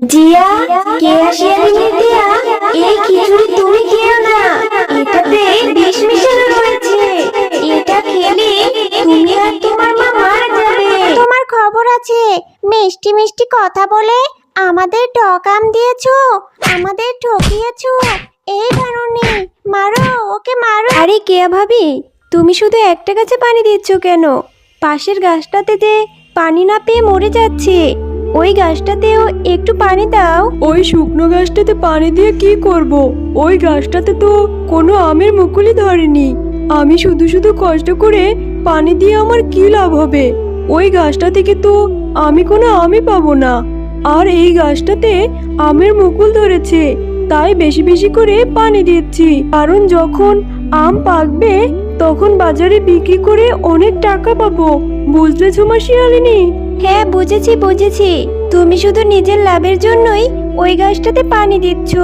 জিয়া দিয়া এই খিচুড়ি তুমি খেও না। এটাতে বিষ মিশানো রয়েছে। এটা খেলে তুমি আর তোমার মা মারা যাবে। তোমার খবর আছে। মিষ্টি মিষ্টি কথা বলে আমাদের ডকাম দিয়েছ আমাদের ঠকিয়েছো। এই কারণে মারো ওকে মারো। আরে কেয়া ভাবি তুমি শুধু একটা গাছে পানি দিচ্ছ কেন? পাশের গাছটাতে যে পানি না পেয়ে মরে যাচ্ছে। ওই গাছটাতেও একটু পানি দাও। ওই শুকনো গাছটাতে পানি দিয়ে কি করব? ওই গাছটাতে তো কোনো আমের মুকুলি ধরেনি। আমি শুধু শুধু কষ্ট করে পানি দিয়ে আমার কি লাভ হবে? ওই গাছটা থেকে তো আমি কোনো আমই পাবো না। আর এই গাছটাতে আমের মুকুল ধরেছে, তাই বেশি বেশি করে পানি দিচ্ছি। কারণ যখন আম পাকবে, তখন বাজারে বিক্রি করে অনেক টাকা পাবো। বুঝলে ঝুমা শিয়ালিনী হ্যাঁ বুঝেছি বুঝেছি। তুমি শুধু নিজের লাভের জন্যই ওই গাছটাতে পানি দিচ্ছ।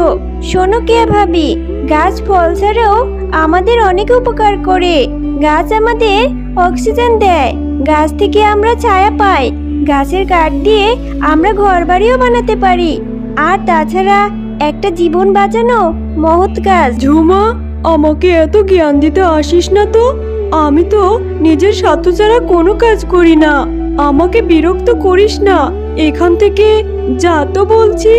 শোনো কে ভাবি, গাছ ফল ছাড়াও আমাদের অনেক উপকার করে। গাছ আমাদের অক্সিজেন দেয়। গাছ থেকে আমরা ছায়া পাই। গাছের কাঠ দিয়ে আমরা ঘর বাড়িও বানাতে পারি। আর তাছাড়া একটা জীবন বাঁচানো মহৎ কাজ। ঝুমা, আমাকে এত জ্ঞান দিতে আসিস না তো? আমি তো নিজের স্বার্থ ছাড়া কোনো কাজ করি না। আমাকে বিরক্ত করিস না। এখান থেকে যা তো বলছি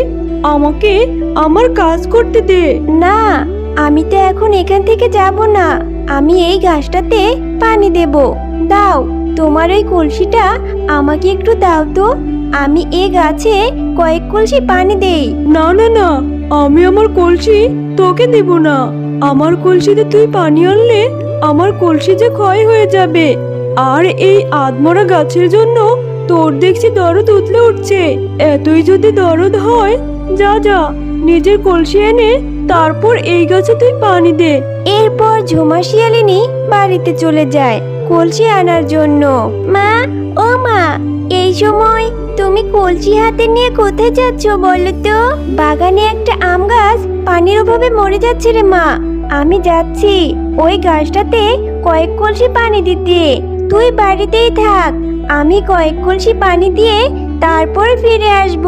আমাকে আমার কাজ করতে দে। না আমি তো এখন এখান থেকে যাব না। আমি এই গাছটাতে পানি দেব। দাও তোমার ওই কলসিটা আমাকে একটু দাও তো। আমি এই গাছে কয়েক কলসি পানি দেই। না না না আমি আমার কলসি তোকে দেব না। আমার কলসিতে তুই পানি আনলে আমার কলসি যে ক্ষয় হয়ে যাবে। আর এই আদমরা গাছের জন্য তোর দেখছি দরদ উতলে উঠছে। এতই যদি দরদ হয়, যা যা, নিজের কলসি এনে তারপর এই গাছে তুই পানি দে। এরপর ঝুমা শিয়ালিনী বাড়িতে চলে যায় কলসি আনার জন্য। মা, ও মা, এই সময় তুমি কলসি হাতে নিয়ে কোথায় যাচ্ছ বলো তো? বাগানে একটা আম গাছ পানির অভাবে মরে যাচ্ছে রে মা। আমি যাচ্ছি। ওই গাছটাতে কয়েক কলসি পানি দিতে। তুই বাড়িতেই থাক। আমি কয়েক কলসি পানি দিয়ে তারপর ফিরে আসব।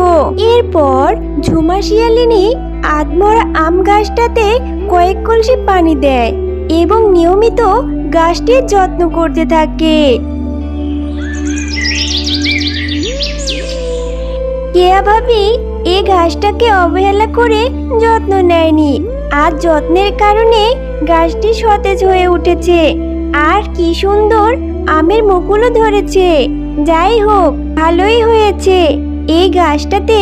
এরপর ঝুমা শিয়ালিনী আদমরা আম গাছটাতে কয়েক কলসি পানি দেয় এবং নিয়মিত গাছটির যত্ন করতে থাকে। কেয়া ভাবি এই ঘাসটাকে অবহেলা করে যত্ন নেয়নি আর যত্নের কারণে গাছটি সতেজ হয়ে উঠেছে। আর কি সুন্দর আমের মুকুলও ধরেছে। যাই হোক, ভালোই হয়েছে। এই গাছটাতে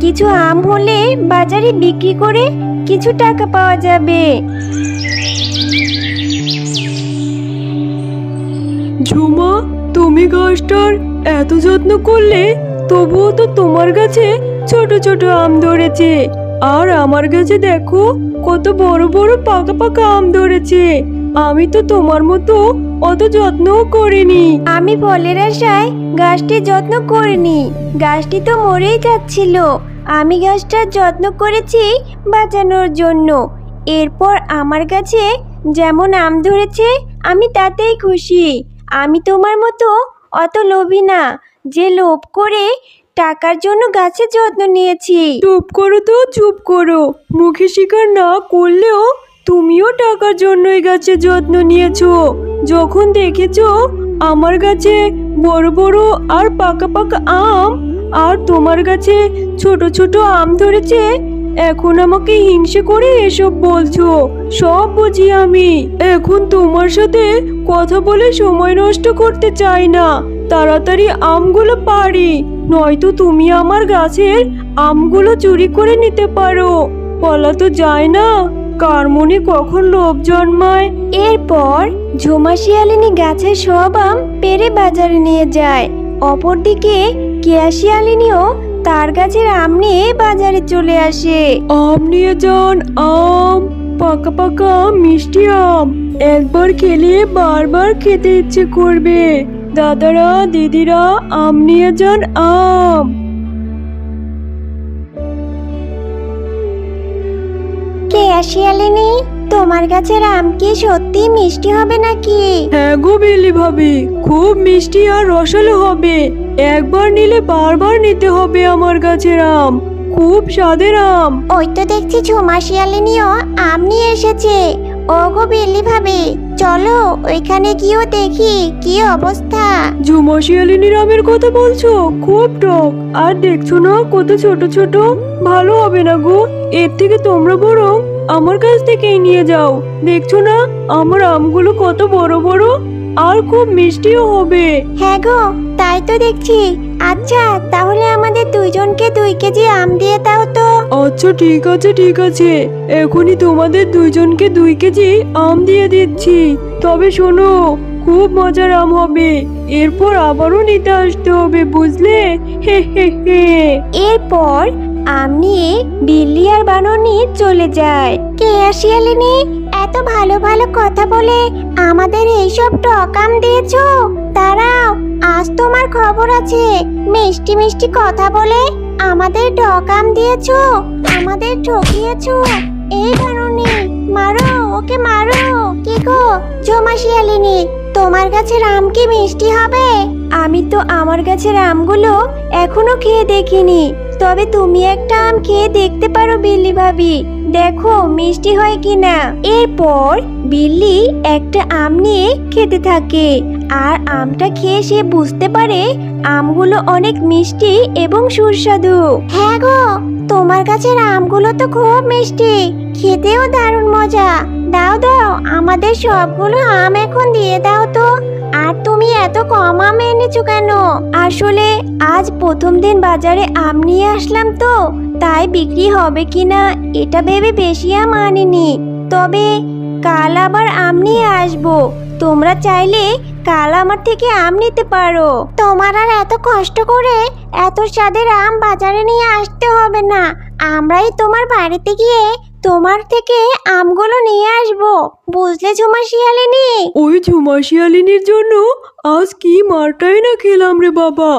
কিছু আম হলে বাজারে বিক্রি করে কিছু টাকা পাওয়া যাবে। ঝুমা, তুমি গাছটার এত যত্ন করলে তবুও তো তোমার গাছে ছোট ছোট আম ধরেছে। আর আমার গাছে দেখো, কত বড় বড় পাকা পাকা আম ধরেছে। আমি তো তোমার মতো অত যত্নও করিনি। আমি ফলের আশায় গাছটির যত্ন করিনি। গাছটি তো মরেই যাচ্ছিল। আমি গাছটার যত্ন করেছি বাঁচানোর জন্য। এরপর আমার কাছে যেমন আম ধরেছে আমি তাতেই খুশি। আমি তোমার মতো অত লোভী না যে লোভ করে টাকার জন্য গাছের যত্ন নিয়েছি। চুপ করো তো চুপ করো। মুখে শিকার না করলেও তুমিও টাকার জন্য এই গাছের যত্ন নিয়েছো। যখন দেখেছ আমার গাছে বড় বড় আর পাকা পাকা আম, আর তোমার গাছে ছোট ছোট আম ধরেছে, এখন আমাকে হিংসে করে এসব বলছো। সব বুঝি আমি। এখন তোমার সাথে কথা বলে সময় নষ্ট করতে চাই না। তাড়াতাড়ি আমগুলো পারি নয়তো তুমি আমার গাছের আমগুলো চুরি করে নিতে পারো। বলা তো যায় না। কার মনে কখন লোভ জন্মায়? এরপর ঝুমা শিয়ালিনী গাছের সব আম পেরে বাজারে নিয়ে যায়। অপরদিকে কেয়া শিয়ালিনীও তার গাছের আম নিয়ে বাজারে চলে আসে। আম নিয়ে যান আম পাকা পাকা মিষ্টি আম। একবার খেলে বারবার খেতে ইচ্ছে করবে। দাদারা দিদিরা আম নিয়ে যান আম। কেয়া শিয়ালিনী তোমার গাছের আম কি সত্যি মিষ্টি হবে নাকি? হ্যাঁ গো বেলি ভাবি খুব মিষ্টি আর রসালো হবে। একবার নিলে বারবার নিতে হবে আমার গাছের আম। খুব স্বাদের আম। ওই তো দেখছি ঝুমা শিয়ালিনীও আম নিয়ে এসেছে। ওগো বিল্লি ভাবি চলো ওইখানে গিয়েও দেখি কি অবস্থা। ঝুমা শিয়ালিনীর আমের কথা বলছো? খুব টক। আর দেখছ না কত ছোট ছোট? ভালো হবে না গো? এর থেকে তোমরা বরং আমার কাছ থেকেই নিয়ে যাও। দেখছ না? আমার আমগুলো কত বড় বড় আর খুব মিষ্টিও হবে। হ্যাঁ গো তাই তো দেখছি। আচ্ছা তাহলে আমাদের দুইজনকে দুই কেজি আম দিয়ে দাও তো। আচ্ছা ঠিক আছে ঠিক আছে। এখনই তোমাদের দুইজনকে দুই কেজি আম দিয়ে দিচ্ছি। তবে শোনো খুব মজার আম হবে। এরপর আবারও নিতে আসতে হবে বুঝলে? হে হে হে। এরপর আম নিয়ে বিল্লি আর বানরনি চলে যায় কে শিয়ালিনী এত ভালো ভালো কথা বলে আমাদের এইসব টকাম দিয়েছ? দাঁড়াও, আজ তোমার খবর আছে। মিষ্টি মিষ্টি কথা বলে আমাদের টকাম দিয়েছ, আমাদের ঠকিয়েছো। এই কারণে মারো, ওকে মারো। কি গো জমা শিয়ালিনী তোমার কাছে আম কি মিষ্টি হবে? আমি তো আমার গাছের আমগুলো এখনও খেয়ে দেখিনি। তবে তুমি একটা আম খেয়ে দেখতে পারো, বিল্লি ভাবি। দেখো, মিষ্টি হয় কিনা। এরপর বিল্লি একটা আম নিয়ে খেতে থাকে। আর আমটা খেয়ে সে বুঝতে পারে আমগুলো অনেক মিষ্টি এবং সুস্বাদু। হ্যাঁ গো, তোমার কাছের আমগুলো তো খুব মিষ্টি। খেতেও দারুণ মজা। দাও দাও, আমাদের সবগুলো আম এখন দিয়ে দাও তো। তুমি এত কম আম এনেছো কেন? আসলে আজ প্রথম দিন বাজারে আম নিয়ে আসলাম তো, তাই বিক্রি হবে কিনা এটা ভেবে বেশি আম আনিনি। তবে কাল আবার আম নিয়ে আসব, তোমরা চাইলে কাল আমার থেকে আম নিতে পারো। তোমার আর এত কষ্ট করে এত স্বাদের আম বাজারে নিয়ে আসতে হবে না, আমরাই তোমার বাড়িতে গিয়ে তোমার থেকে আমগুলো নিয়ে আসব। বুঝলে ঝুমা শিয়ালিনী ওই ঝুমা শিয়ালিনীর জন্য আজ কি মারটাই না খেলাম রে বাবা।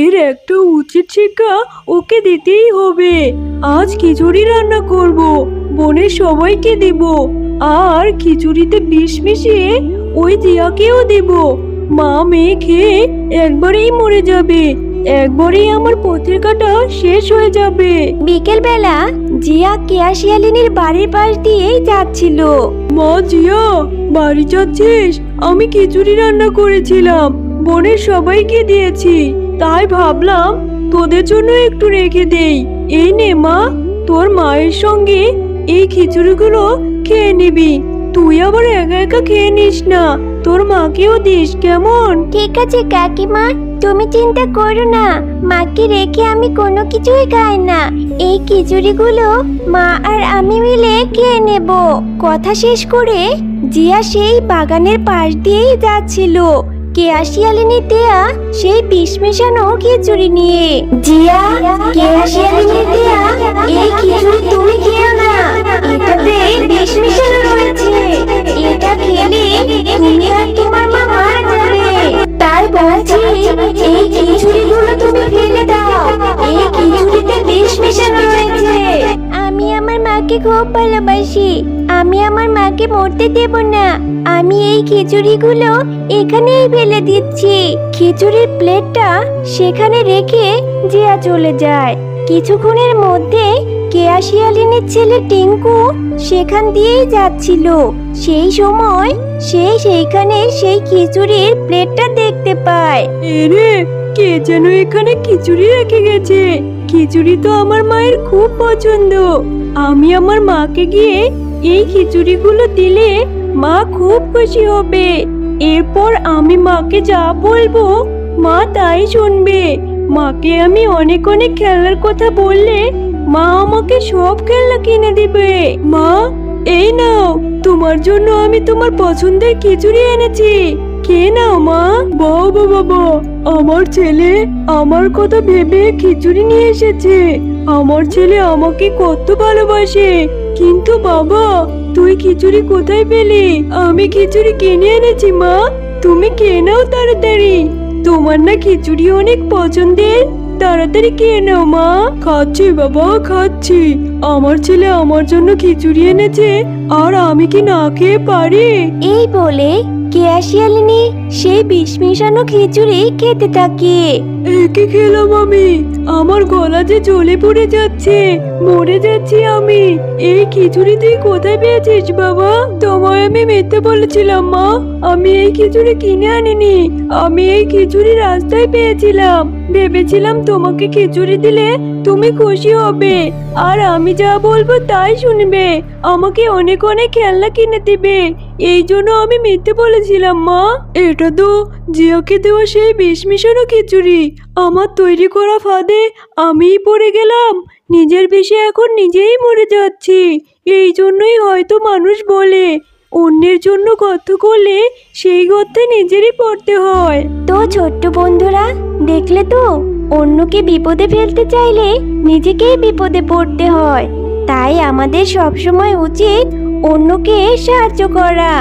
এর একটা উচিত শিক্ষা ওকে দিতেই হবে। আজ খিচুড়ি রান্না করব বোনের সবাইকে দেব, আর খিচুড়িতে বিষ মিশিয়ে ওই জিয়াকেও দেব। মা মেয়ে খেয়ে একবারেই মরে যাবে। একবারেই আমার পত্রিকাটা শেষ হয়ে যাবে। বিকেলবেলা জিয়া কেয়া শিয়ালিনীর বাড়ির পাশ দিয়েই যাচ্ছিল। মা জিয়া বাড়ি যাচ্ছিস? আমি খিচুড়ি রান্না করেছিলাম বোনের সবাইকে দিয়েছি তাই ভাবলাম তোদের জন্য একটু রেখে দেই। এই নে মা তোর মায়ের সঙ্গে এই খিচুড়িগুলো খেয়ে নিবি। তুই আবার একা একা খেয়ে নিস না তোর মাকেও দিস কেমন? ঠিক আছে কাকিমা। তুমি চিন্তা করো না। মাকে রেখে আমি কোনো কিছুই খাই না। এই খিচুড়িগুলো মা আর আমি মিলে খেয়ে নেব। কথা শেষ করে জিয়া সেই বাগানের পাশ দিয়েই যাচ্ছিল। কেয়া শিয়ালিনী দেয়া সেই বিষ মেশানো খিচুড়ি নিয়ে। জিয়া কেয়া দেয়া এই খিচুড়ি তুমি খেও না। এটাতে বিষ মেশানো রয়েছে। এটা খেলে তুমি আর তোমার মা মারা যাবে। তাই বলছি, এই তুমি ফেলে দাও। এই খিচুড়িতে বিষ রয়েছে। আমি আমার মাকে খুব ভালোবাসি। আমি আমার মাকে মরতে দেব না। আমি এই খিচুড়িগুলো এখানেই ফেলে দিচ্ছি। খিচুড়ির প্লেটটা সেখানে রেখে জিয়া চলে যায়। কিছুক্ষণের মধ্যে কেয়া ছেলে টিঙ্কু সেখান দিয়েই যাচ্ছিল। সেই সময় সে সেইখানে সেই খিচুড়ির প্লেটটা দেখতে পায় এরে, কে যেন এখানে খিচুড়ি রেখে গেছে। খিচুড়ি তো আমার মায়ের খুব পছন্দ। আমি আমার মাকে গিয়ে এই খিচুড়িগুলো দিলে মা খুব খুশি হবে। এরপর আমি মাকে যা বলব, মা তাই শুনবে। মাকে আমি অনেক অনেক খেলার কথা বললে মা আমাকে সব খেলনা কিনে দিবে। মা, এই নাও, তোমার জন্য আমি তোমার পছন্দের খিচুড়ি এনেছি। খেয়ে নাও মা? বাবা বাবা আমার ছেলে আমার কথা ভেবে খিচুড়ি নিয়ে এসেছে। আমার ছেলে আমাকে কত ভালোবাসে। কিন্তু বাবা, তুই খিচুড়ি কোথায় পেলি? আমি খিচুড়ি কিনে এনেছি, মা। তুমি খেয়ে নাও তাড়াতাড়ি। তোমার না খিচুড়ি অনেক পছন্দের। তাড়াতাড়ি খেয়ে মা। খাচ্ছি বাবা, খাচ্ছি। আমার ছেলে আমার জন্য খিচুড়ি এনেছে। আর আমি কি না খেয়ে পারি? এই বলে কেয়া শিয়ালিনী সেই বিষ মিশানো খিচুড়ি খেতে থাকে। একে খেলাম আমি? আমার গলা যে জ্বলে পড়ে যাচ্ছে মরে যাচ্ছি আমি। এই খিচুড়ি তুই কোথায় পেয়েছিস বাবা? তোমায় আমি মিথ্যে বলেছিলাম মা। আমি এই খিচুড়ি কিনে আনিনি। আমি এই খিচুড়ি রাস্তায় পেয়েছিলাম। ভেবেছিলাম তোমাকে খিচুড়ি দিলে তুমি খুশি হবে। আর আমি যা বলব তাই শুনবে। আমাকে অনেক অনেক খেলনা কিনে দেবে। এই জন্য আমি মিথ্যে বলেছিলাম, মা। এটা তো জিয়াকে দেওয়া সেই বিষ মিশানো খিচুড়ি। আমার তৈরি করা ফাঁদে আমিই পড়ে গেলাম। নিজের বিষে এখন নিজেই মরে যাচ্ছি। এই জন্যই হয়তো মানুষ বলে, অন্যের জন্য গর্ত করলে সেই গর্তে নিজেরই পড়তে হয়। তো ছোট্ট বন্ধুরা, দেখলে তো, অন্যকে বিপদে ফেলতে চাইলে নিজেকেই বিপদে পড়তে হয়। তাই আমাদের সবসময় উচিত অন্যকে সাহায্য করা।